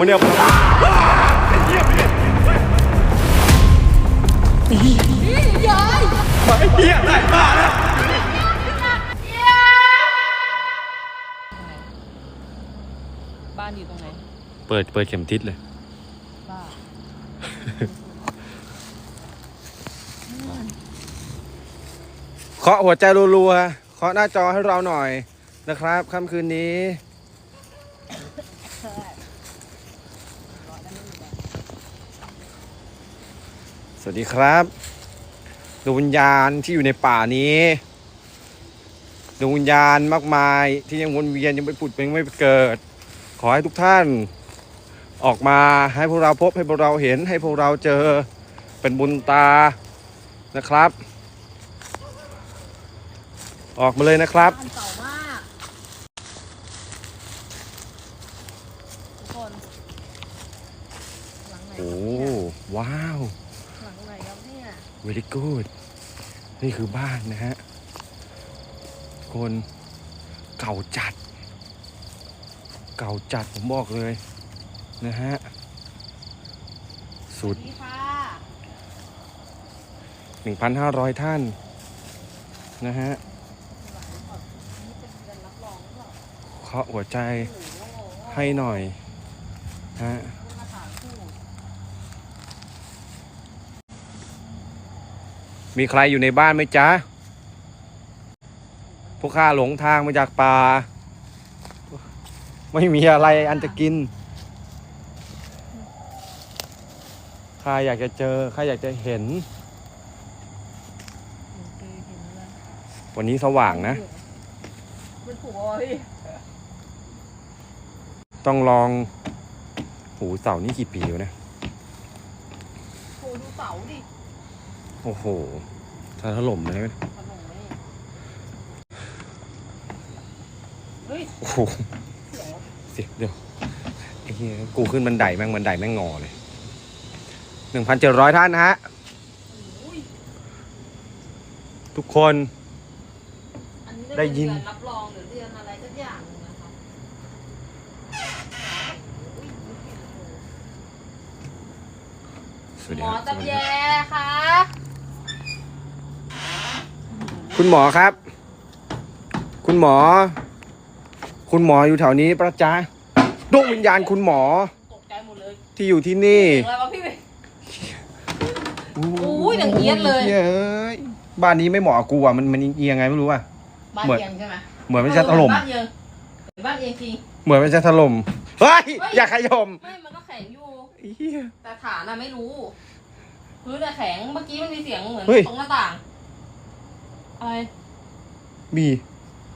มาเนี่ยยายไอ้เหี้ยได้บ้าแล้วบ้านอยู่ตรงไหน เปิดเปิดเข็มทิศเลย บ้าเคาะหัวใจรัวๆ เคาะหน้าจอให้เราหน่อยนะครับค่ำคืนนี้ สวัสดีครับดวงวิญญาณที่อยู่ในป่านี้ดวงวิญญาณมากมายที่ยังวนเวียนยังไม่ผุดยังไม่เกิด ขอให้ทุกท่าน ออกมาให้พวกเราพบให้พวกเราเห็นให้พวกเราเจอเป็นบุญตานะครับ ออกมาเลยนะครับ บ้านเก่ามากทุกคนหลังไหน โอ้ ครับเนี่ย ว้าว หลังไหนครับเนี่ย very good นี่คือบ้านนะฮะ คนเก่าจัด เก่าจัดผมบอกเลยนะฮะ สุดนี่ค่ะ1,500 ท่าน นะฮะเป็นเดือนรับรองหรือเปล่าเคาะหัวใจให้หน่อยฮะ พูดมาถามพูด มีใครอยู่ในบ้านไหมจ๊ะ พวกข้าหลงทางมาจากป่า ไม่มีอะไรอันจะกิน ข้าอยากจะเจอ ข้าอยากจะเห็น วันนี้สว่างนะเป็นผัวพี่ ต้องลอง หูเสานี่กี่ปีวะเนะโหดูเสาดิ โอ้โหถ้าถล่มเลยนะถล่มไหมเฮ้ยโอ้โหเสียงวะเสียเดี๋ยวไอ้เหี้ยกูขึ้นบันไดแม่งบันไดแม่งงอเลยหนึ่งพันเจ็ดร้อยท่านนะฮะโอ้ยทุกคนอันนี้ได้ได้ยิยินนรับรองหรือเดือนอะไรสักอย่างหนึงนะคะอุ๊ยสวัสดีหมคอรับตำแยค่ะ คุณหมอครับ คุณหมอ คุณหมออยู่แถวนี้ประจ๊ะดวงวิญญาณคุณหมอตกใจหมดเลยที่อยู่ที่นี่เสียงอะไรวะพี่เว้ย อุ้ยอย่างเอี๊ยดเลยเฮ้ยบ้านนี้ไม่เหมาะกับกูอะมันมันเอียงไงไม่รู้อะ บ้านเหมือน เอียงใช่ไหมเหมือนมันจะถล่ม บ้านเอียงเหมือนบ้านเอียงจริง เหมือนมันจะถล่มเฮ้ยเฮ้ย อย่าขยมไม่มันก็แข็งอยู่เหี้ยแต่ฐานน่ะไม่รู้ พื้นน่ะแข็ง เมื่อกี้มันมีเสียงเหมือนเฮ้ยตรงหน้าต่าง อะไรมี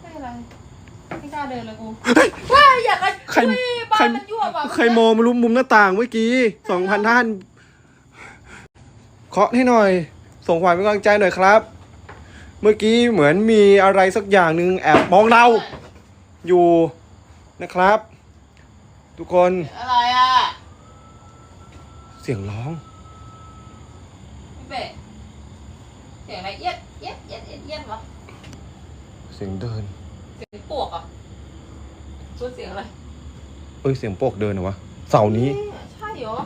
ไม่อะไรไม่กล้าเดินเลยกูว้ายอยากจะใครอุ้ยบ้าใครนมันยั่วว่ะใครมองมารุมมุมหน้าต่างเมื่อกี้สองพันท่าน เคาะให้หน่อย ส่งความเป็นกำลังใจหน่อยครับ เมื่อกี้เหมือนมีอะไรสักอย่างหนึ่งแอบมองเราอยู่นะครับ ทุกคนอะไรอะ เสียงร้องพี่เป็ดเสียงอะไรเอียด เอียดเอียดเอียดเอียดวะเสียงเดิน เสียงปวกอะพูดเสียงอะไรเอ้ยเสียงปวกเดินเหรอวะ เสานี้ ใช่เหรอ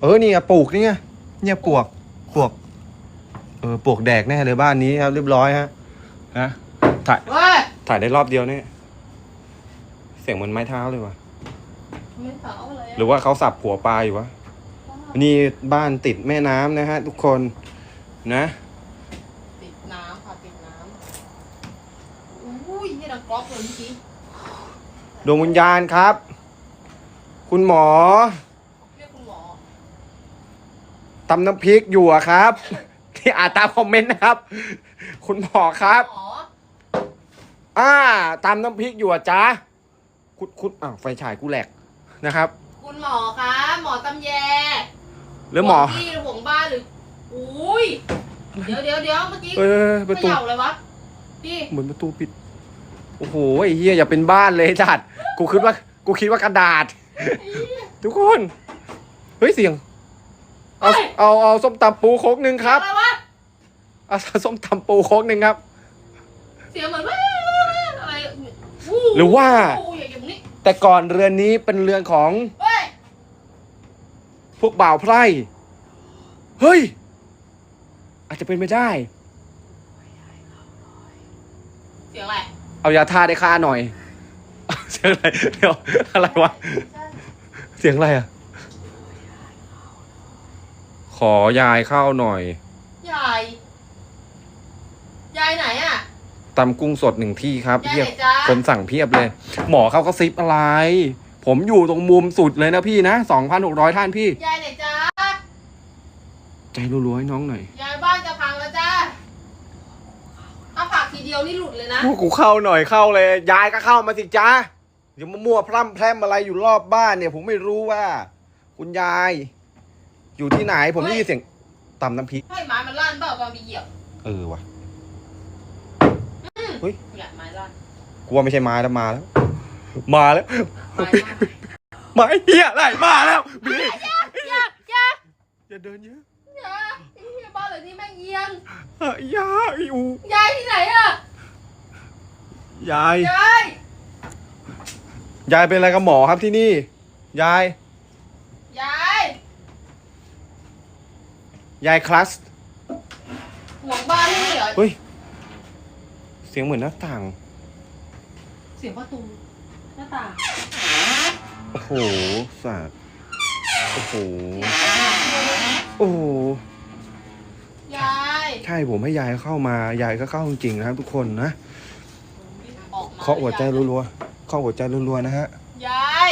เออนี่ไงปลูกนี่ไงเนี่ยปวกปวก เออปวกแดกแน่เลยบ้านนี้ครับเรียบร้อยฮะฮะถ่าย ว้ยถ่ายได้รอบเดียวเนี่ย เสียงเหมือนไม้เท้าเลยวะไม่เผาเลยหรือว่าเขาสับหัวปลาอยู่วะ นี่บ้านติดแม่น้ำนะฮะทุกคนนะ น้ำค่ะติดน้ำอุ้ยนี่ดังกรอบเลยเมื่อกี้ดวงวิญญาณครับ คุณหมอเรียกคุณหมอตำน้ำพริกอยู่อะครับ ที่อ่านตามคอมเมนต์นะครับ คุณหมอครับ หมออ่าตำน้ำพริกอยู่อะจ๊ะคุณคุณอ้าวไฟฉายกูแหลกนะครับ คุณหมอคะหมอตำแยหรือหมอห่วงที่หรือห่วงบ้านหรืออุ้ย เดี๋ยวเดี๋ยวเดี๋ยวเมื่อกี้เออประเขตูย่าเลยวะพี่เหมือนประตูปิด โอ้โหไอ้เฮียอย่าเป็นบ้านเลยจัดกูคิดว่า กูคิดว่ากระดาษ ทุกคน เฮ้ยเสียง เอาเอาเอาส้มตำปูโคกหนึ่งครับเสียงอะไรวะเอาส้มตำปูโคกหนึ่งครับ เสียงเหมือนว่าอะไรวู้หรือว่าวู้อย่างนี้แต่ก่อนเรือนนี้เป็นเรือนของเฮ้ยวกบ่าวไพร่ เฮ้ย อาจจะเป็นไม่ได้ เสียงอะไรเอายาท่าได้ค่าหน่อย เสียงอะไรเดี๋ยวอะไรวะ เสียงอะไรอะ ขอยายเข้าหน่อยยายยายไหนอะ ตำกุ้งสดหนึ่งที่ครับยายเพียบไหนจ๊ะคนสั่งเพียบเลย หมอเขาก็ซิปอะไร ผมอยู่ตรงมุมสุดเลยนะพี่นะสองพันหกร้อยท่านพี่ ยายไหนจ้าใจรัวๆให้น้องหน่อย ยายบ้านจะพังแล้วจ้าถ้าผลักทีเดี ยวนี่หลุดเลยนะ พวกกูเข้าหน่อยเข้าเลย ยายก็เข้ามาสิจ้าอย่ามามั่วพร่ำแพร่มอะไรอยู่รอบบ้านเนี่ย ผมไม่รู้ว่า คุณยาย อยู่ที่ไหน ผมได้ยินเสียงตำน้ำพริกให้ไม้มันลั่นเปล่าตอนไปเหยียบเออว่ะเนี่ยไม้ลั่นกลัวไม่ใช่ไม้แล้วมาแล้ว มาแล้วไม้ลั่นไม้เหี้ยอะไรมาแล้วบีอย่าอย่าอย่าเดินเยอะอย่า ไอ้เหี้ยบ้านหลังนี้แม่งเอียงเอ้ยอยาอีอูยายที่ไหนอะยาย ยายยายเป็นอะไรกับหมอครับที่นี่ ยาย ยายยายคลัสห่วงบ้านนี่เหรอเฮ้ย เสียงเหมือนหน้าต่าง เสียงประตูหน้าต่างโอ้โหสัตว์โอ้โห โอ้โหยาย ใช่ผมให้ยายเข้ามายายก็เข้าจริงๆนะครับทุกคนนะออกมาเคาะหัวใจรัวๆเคาะหัวใจรัวๆนะฮะยาย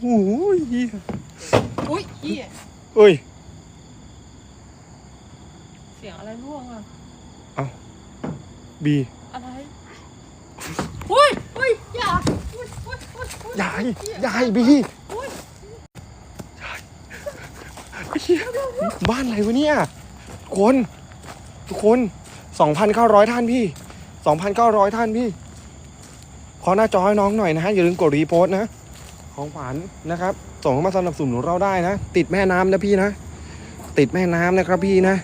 โอ้ยเหี้ยอุ้ยเหี้ยเอ้ยเสียงอะไรร่วงอะ บีอะไร อุ้ยอุ้ยอย่าอุ้ยอุ้ยอุ้ยอุ้ยายยายบี อุ้ย เหี้ยบ้านอะไรวะเนี่ยคนทุกคนสองพันเก้าร้อยท่านพี่สองพันเก้าร้อยท่านพี่ขอหน้าจอให้น้องหน่อยนะฮะอย่าลืมกดรีโพสต์นะ ของขวัญนะครับ ส่งเข้ามาสนับสนุนเราได้นะ ติดแม่น้ำนะพี่นะ ติดแม่น้ำนะครับพี่นะ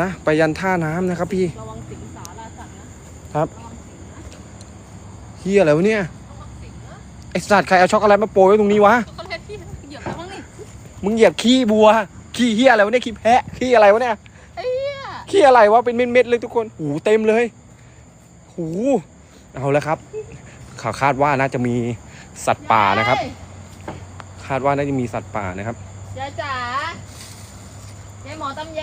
นะไปยันท่าน้ำนะครับพี่ระวังสิงสาราสัตว์นะครับระวังสิงนะเฮียอะไรวะเนี่ยระวังสิงนะไอสัตว์ใครเอาช็อกโกแลตมาโปรยไว้ตรงนี้วะเขาเรียกพี่เหยียบแล้วมั้งนี่มึงเหยียบขี้บัว ขี้เฮียอะไรวะเนี่ยขี้แพะขี้อะไรวะเนี่ยไอ้เหี้ยขี้อะไรวะเป็นเม็ดๆเลยทุกคนหูเต็มเลยหูเอาแล้วครับเขาคาดว่าน่าจะมีสัตว์ป่านะครับ คาดว่าน่าจะมีสัตว์ป่านะครับยายจ๋ายายหมอตำแย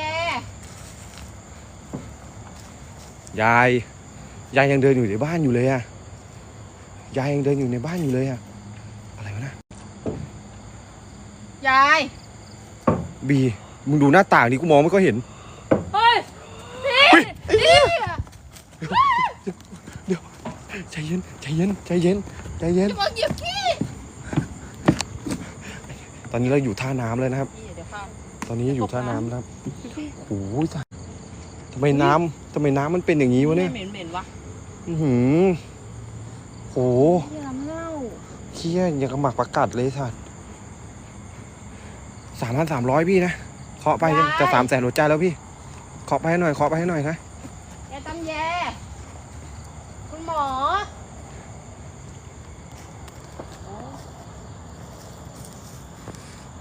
ยายยายยังเดินอยู่ในบ้านอยู่เลยอะยายยังเดินอยู่ในบ้านอยู่เลยอะอะไรวะนะยาย บีมึงดูหน้าต่างดิกูมองไม่ก็เห็น เฮ้ยพี่เฮ้ยพี่ใจเย็นใจเย็นใจเย็นใจเย็น จะมาเหยียบขี้ตอนนี้เราอยู่ท่าน้ำเลยนะครับพี่เดี๋ยวค่ะตอนนี้อยู่ท่าน้ำนะครับโอ้โหตายทำไมน้ำทำไมน้ำมันเป็นอย่างนี้วะเนี่ย เหม็นเหม็นๆวะอือหือโหเหี้ยน้ำเน่าเคี้ยอย่างกระหมักประกัดเลยสัตว์ สามพันสามร้อยพี่นะเคาะไปจะสามแสนหัวใจแล้วพี่เคาะไปให้หน่อยเคาะไปให้หน่อยนะยายตำแยคุณหมอ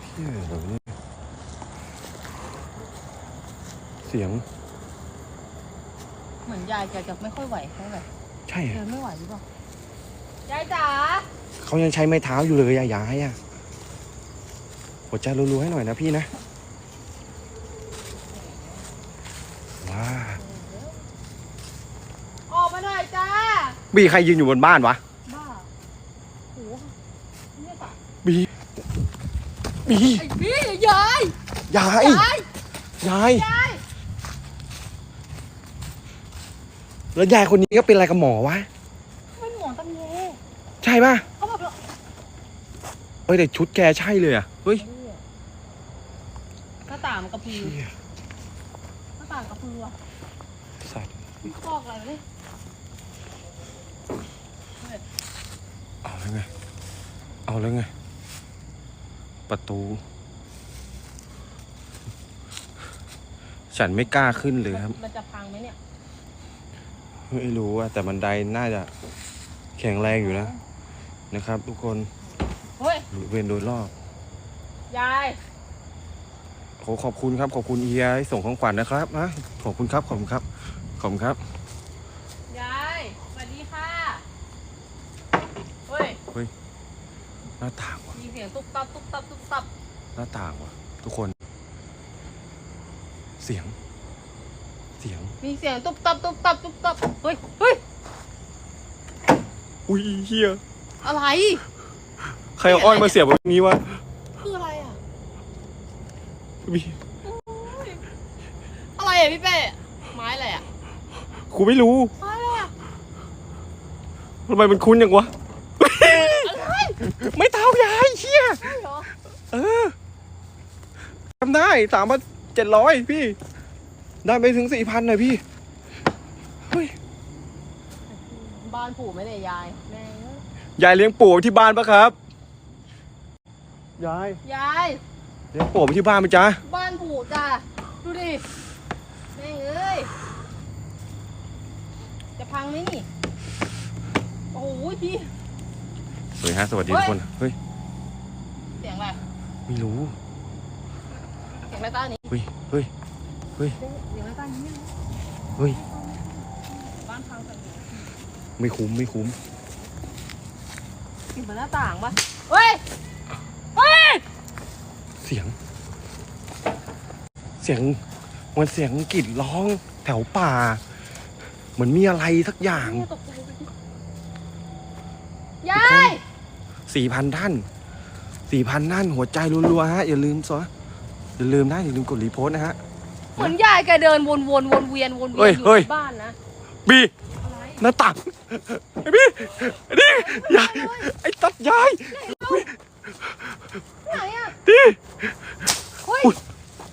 เฮียอะไรวะเนี่ยเสียง เหมือนยายแกจะไม่ค่อยไหวเท่าไหร่ใช่เหรเดิอนไม่ไหวหรือเปล่ายายจ๋าเขายังใช้ไม้เท้าอยู่เลยอะยายอะ หัวใจรัวๆให้หน่อยนะพี่นะว้าออกมาหน่อยจ้าบีใครยืนอยู่บนบ้านวะบ้าโหเนี่ยปะบีบีไอ้พี่ยายยายยายยายยายแล้วยายคนนี้ก็เป็นอะไรกับหมอวะเป็นหมอตำแยใช่ป่ะเขาบอกว่าเอ้ยแต่ชุดแกใช่เลยอะเฮ้ยหน้า ต่างมันกระพือเหี้ยหน้าต่างกระพือว่ะสัตว์มีคอกอะไรวะเนี่ยเอาแล้วไง เอาแล้วไง ประตู ฉันไม่กล้าขึ้นเลยครับ มันจะพังไหมเนี่ย ไม่รู้อะแต่บันไดน่าจะแข็งแรงอยู่นะ นะครับ ทุกคนเฮ้ยบริเวณโดยรอบ ยาย ขอขอบคุณครับ ขอบคุณเอียที่ส่งของขวัญนะครับนะขอบคุณครับ ขอบคุณครับ ขอบคุณครับ ยาย สวัสดีค่ะเฮ้ย หน้าต่างว่ะ มีเสียงตุ๊บตับตุ๊บตับตุ๊บตับหน้าต่างว่ะ ทุกคน เสียง เสียง มีเสียงตุ๊บตับตุ๊บตับตุ๊บตับเฮ้ย เฮ้ย อุ้ยเฮียอะไร ใครเอาอ้อยมาเสียบแบบนี้วะคืออะไรอะ มีอะไรอะพี่เป้ไม้อะไรอะกูไม่รู้ไม้อะไรอะทำไมมันคุ้นอย่างวะ อะไรไม่เท้ายายเฮียใช่เหรอเออทำได้สามพันเจ็ดร้อยพี่ ได้ไปถึงสี่พันเลยพี่ เฮ้ย บ้านปู่ไม่ได้ยายแม่งยายเลี้ยงปู่ไว้ที่บ้านปะครับ ยาย ยาย เลี้ยงปู่ไว้ที่บ้านไหมจ๊ะบ้านปู่จ้ะดูดิแม่งเอ้ยจะพังไหมนี่โอ้โหพี่ สวัสดีฮะสวัสดีเฮ้ทุยกคนเฮ้ยเสียงอะไรไม่รู้เสียงอะไรต้านี้เฮ้ยเฮ้ยเสียงอะไรต้านี้เฮ้ยบ้านพังกันไม่คุ้มไม่คุ้มปิดเหมือนหน้าต่างปะเฮ้ยเฮ้ยเสียง เสียงเหมันเสียงกรีดร้องแถวป่า เหมือนมีอะไรสักอย่างเนี่ยตกใจเลยยายสี่พันท่านสี่พันท่านหัวใจรัวๆฮะอย่าลืมซะอย่าลืมนะอย่าลืมกดรีโพสต์นะฮะเหมือนยายแกเดินวนวนวนเวียนวนเวีเฮ้ยยนอยู่เฮ้ยในบ้านนะบีอะไรหน้าต่างไอ้พี่ไอ้นี่ยายไอ้ตัดยาย ไหนอะดิเฮ้ยอุ๊ย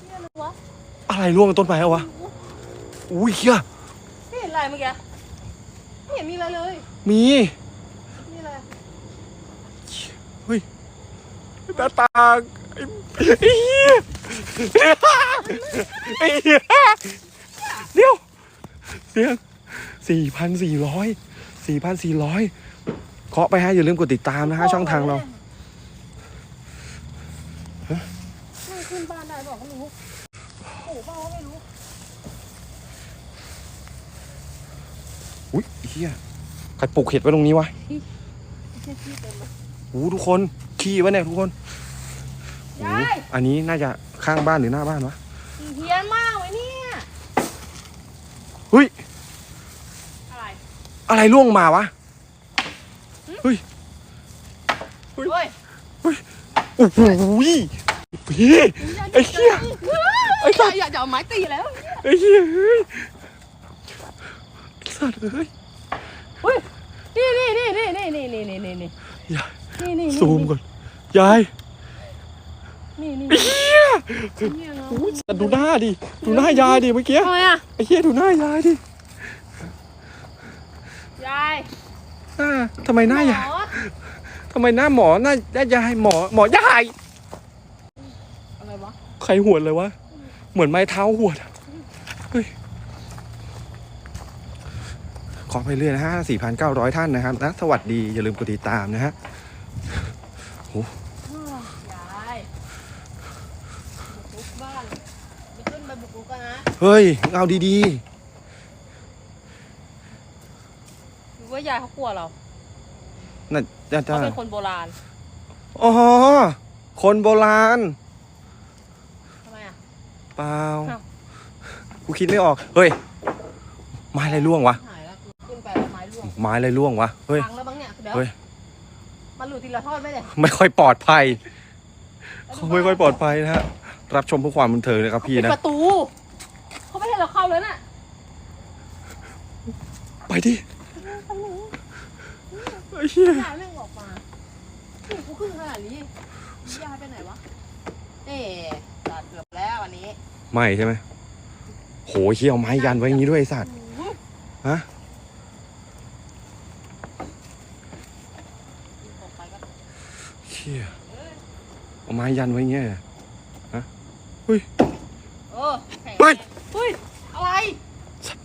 นี่อะไรวะอะไรร่วงกับต้นไม้อะวะอุ้ยเฮียไม่เห็นอะไรเมื่อกี้ไม่เห็นมีอะไรเลย มีมีอะไรหน้าต่างไอ้ไอ้เหี้ยไอ้เหี้ยเดี๋ยวเสียงสี่พันสี่ร้อยสี่พันสี่ร้อยเคาะไปฮะอย่าลืมกดติดตามนะฮะช่องทางเรา ไม่ขึ้นบ้านได้บอกก็ไม่รู้โอ้บ้าก็ไม่รู้ อุ้ยเฮียใครปลูกเห็ดไว้ตรงนี้วะเชี่ยขี้เต็มเลยโอ้ทุกคนขี้วะเนี่ยทุกคนโอ้ยายอันนี้น่าจะข้างบ้านหรือหน้าบ้านวะเฮี้ยนมากเลยเนี่ยเฮ้ยอะไรอะไรร่วงมาวะเฮ้ยโอ้โหพี่ไอ้เหี้ยไอ้ไอ้สัสัตตว์ว์อยากจะเอาไม้ตีแล้วไอ้เหี้ยเฮ้ยสัตว์เอ้ยเฮ้ย นี่นี่นี่นี่นี่นี่นี่นี่นี่นี่ยายนี่นี่ซูมก่อนยายนี่นี่ไอ้เหี้ยเนี่ยเงาโอ้ยสัตว์ดูหน้าดิดูหน้ายายดิเมื่อกี้ทำไมอะไอ้เหี้ยดูหน้ายายดิยายหน้าทำไมหน้ายายหมอทำไมหน้าหมอหน้าหน้ายายหมอหมอยายอะไรวะใครหวดเลยวะเหมือนไม้เท้าหวดอะเฮ้ย ขอไปเรื่อยนะฮะ4,900ท่านนะครับนะสวัสดีอย่าลืมกดติดตามนะฮะยายบุกรุกบ้านจะขึ้นไปบุกรุกกันนะเฮ้ย เอาดีหรือว่ายายเขากลัวเราๆน่าจะเขาเป็นคนโบราณอ๋อ คนโบราณ ทำไมอะ เปล่าอ้าว กูคิดไม่ออก เฮ้ยไม้อะไรร่วงวะ ห ไม้ร่วงไม้อะไรร่วงวะ เฮ้ย พังแล้วบ้างเนี่ยเดี๋ยวเฮ้ย มันหลุดทีละทอดไหมเนี่ยไม่ค่อยปลอดภัยเขาไม่ค่อยปลอดภัยนะฮะ รับชมเพื่อความบันเทิงนะครับพี่ปิดนะ ประตู เขาไม่ให้เราเข้าเลยน่ะไปดิไอ้เหี้ยยายแม่งออกมานี่กูขึ้นขนาดนี้ยายไปไหนวะเอ๊ตัดเกือบแล้วอันนี้ไม่ใช่ไหมโหเฮียเอาไม้ยันไว้อย่างนี้ด้วยไอ้สัตว์ ฮะ ออกไปก็ เฮียเอาไม้ยันไว้อย่างเงี้ยเออแข็งเฮ้ยเฮ้ย อะไร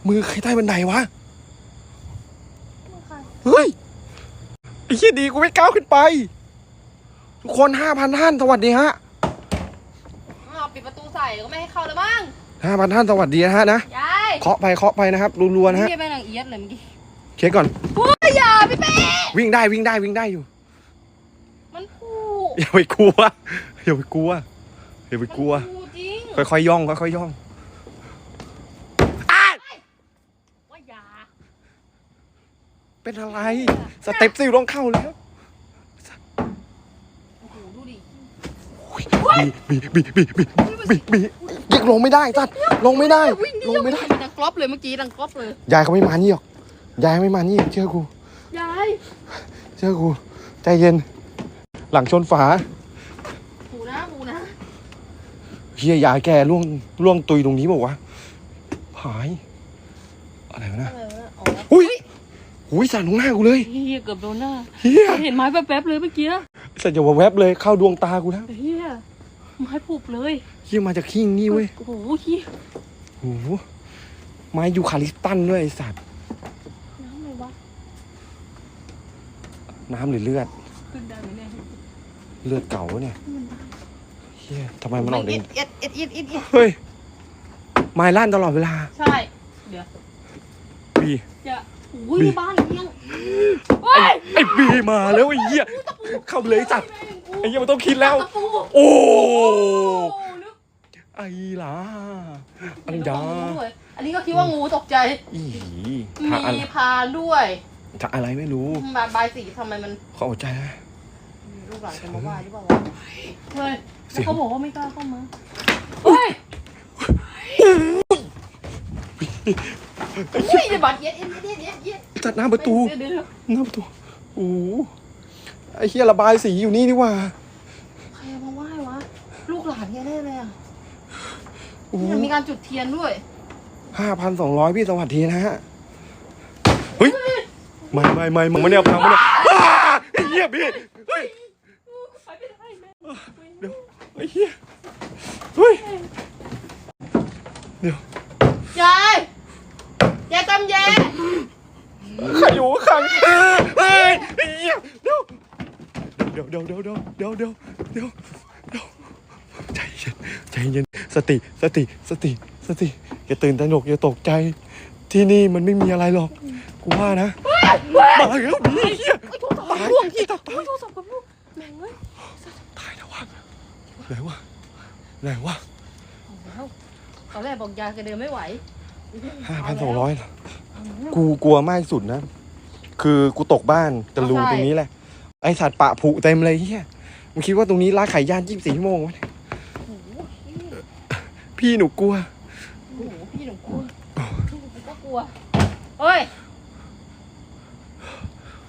มือใครใต้บันไดวะมึงใครเฮ้ยไอ้เฮียดีกูไม่ก้าวขึ้นไป ทุกคนห้าพันท่านสวัสดีฮะอ้าวปิดประตูใส่ก็ไม่ให้เข้าแล้วมั้งห้าพันท่านสวัสดีนะฮะนะยายเคาะไปเคาะไปนะครับรัวๆนะฮะพี่ไปนางเอียดเลยเมื่อกี้เช็คก่อนเฮ้ยอย่าพี่เป้วิ่งได้วิ่งได้วิ่งได้อยู่ มันผูอย่าไปกลัวอย่าไปกลัวอย่าไปกลัว มันผูจริงค่อยๆย่องค่อยๆย่องว่าอย่าเป็นอะไร สเต็ปซิลต้องเข้าแล้วโอ้โหดูดิบีบีบีบีบีบียิงลงไม่ได้ตัดลงไม่ได้ วิ่งลงไม่ได้ ดังกรอบเลยเมื่อกี้ดังกรอบเลยยายเขาไม่มานี่หรอก ยายไม่มานี่เชื่อกู ยาย เชื่อกู ใจเย็น หลังชนฝาผูนะผูนะเฮียยายแกล่วงล่วงตุยตรงนี้บอกว่าวะหาย อะไรวะนะเอออ๋ออุ้ยอุ้ยสั่นตรงหน้ากูเลยเฮียเกือบโดนหน้าเฮียเห็นไม้แป๊บๆเลยเมื่อกี้สั่นจะแวบๆเลยเข้าดวงตากูแล้วเฮียไม้ผุบเลยเฮียมาจากขิงนี่เว้ยโอ้โหเฮียโอ้โหไม้ยูคาลิปตันด้วยไอ้สัตว์น้ำเลยวะน้ำหรือเลือดขึ้นได้ไหมเนี่ย เลือดเก่าวะเนี่ยมันได้เฮียทำไมมันออกเด้งเอ็ดเอ็ดเอ็ดเอ็ดเอ็ดเฮ้ยไม้ลั่นตลอดเวลาใช่ เดี๋ยวบีจะอุ้ยบีในบ้านเลี้ยงเฮ้ยไอ้บีมาแล้วไอ้เหี้ยเข้าไปเลยไอ้สัตว์ไอ้เหี้ยมันต้องคิดแล้ว ตะปูโอ้โอ้นึกไอ้ล่ะอันเดี๋ยวดาต้องงูด้วยอันนี้ก็คิดว่างูตกใจ อีถ้าอะไรมีพานด้วยถ้าอะไรไม่รู้บายบายสีทำไมมัน เขาอดใจนะ ลูกหลานจะมาไหว้หรือเปล่าวะเฮ้ยแล้วเขาบอกว่าไม่กล้าเข้ามาเฮ้ยเฮ้ยจะบาดเย็ดเย็ดเย็ดเย็ดเย็ดจัดหน้าประตูเดี๋ยวเดี๋ยวเดี๋ยวหน้าประตูโอ้โหไอ้เหี้ยระบายสีอยู่นี่นี่หว่าใครเอามาไหว้วะ ลูกหลานแน่ๆเลยอะโอ้เนี่ยมีการจุดเทียนด้วยห้าพันสองร้อยพี่สวัสดีนะฮะเฮ้ยไม่ไม่ไม่มึงไม่เนี่ยพังไม่เนี่ยอ้าไอ้เหี้ยพี่เฮ้ยไปไม่ได้แม่ เดี๋ยวไอ้เหี้ยเฮ้ยเดี๋ยวยายยายจำแย่ใครอยู่ข้างเอ้ยเฮ้ยไอ้เหี้ยเดี๋ยวเดี๋ยวเดี๋ยวเดี๋ยวเดี๋ยวเดี๋ยวเดี๋ยวเดี๋ยวเดี๋ยวใจเย็นใจเย็นสติสติสติสติอย่าตื่นตระหนกอย่าตกใจ ที่นี่มันไม่มีอะไรหรอก กูว่านะมาแล้วนี่เหี้ยไอ้โทรศัพท์กั บลูกพี่ไอ้โทรศัพท์กับลูกแม่งเอ้ยตายแล้ววะไหนวะไหนวะเอาแล้วตอนแรกบอกยายแกเดินไม่ไหวห้าพันสองร้อยกูกลัวมากที่สุดนะ คือกูตกบ้านตะลูตรงนี้แหละ ไอสัตว์ปะผุเต็มเลยเฮียมึงคิดว่าตรงนี้ร้านขายย่านยี่สิบสี่ชั่วโมงวะเนี่ยโอ้โหพี่พี่หนูกลัวโอ้โหพี่หนูกลัวพี่หนูก็กลัวเฮ้ย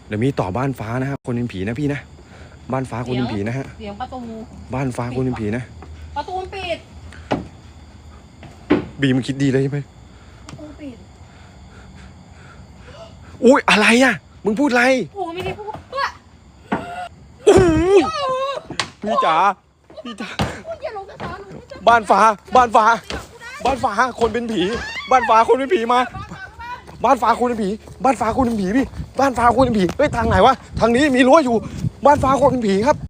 เดี๋ยวมีต่อบ้านฟ้านะครับ คนเป็นผีนะพี่นะ บ้านฟ้าคนเป็นผีนะฮะ เสียงประตู บ้านฟ้าคนเป็นผีนะ ประตูมันปิด บีมึงคิดดีเลยใช่ไหมประตูปิดอุ้ยอะไรอะ มึงพูดอะไรโอ้โหไม่ได้พูดเฮ้ยโอ้ยพี่จ๋า พี่จ๋าพูดอย่าลงกระสาหนูไม่จะบ้านฟ้า บ้านฟ้า บ้านฟ้าคนเป็นผี บ้านฟ้าคนเป็นผีมา บ้านฟ้าคนเป็นผี บ้านฟ้าคนเป็นผีพี่ บ้านฟ้าคนเป็นผี เฮ้ยทางไหนวะ ทางนี้มีรั้วอยู่ บ้านฟ้าควงผีครับ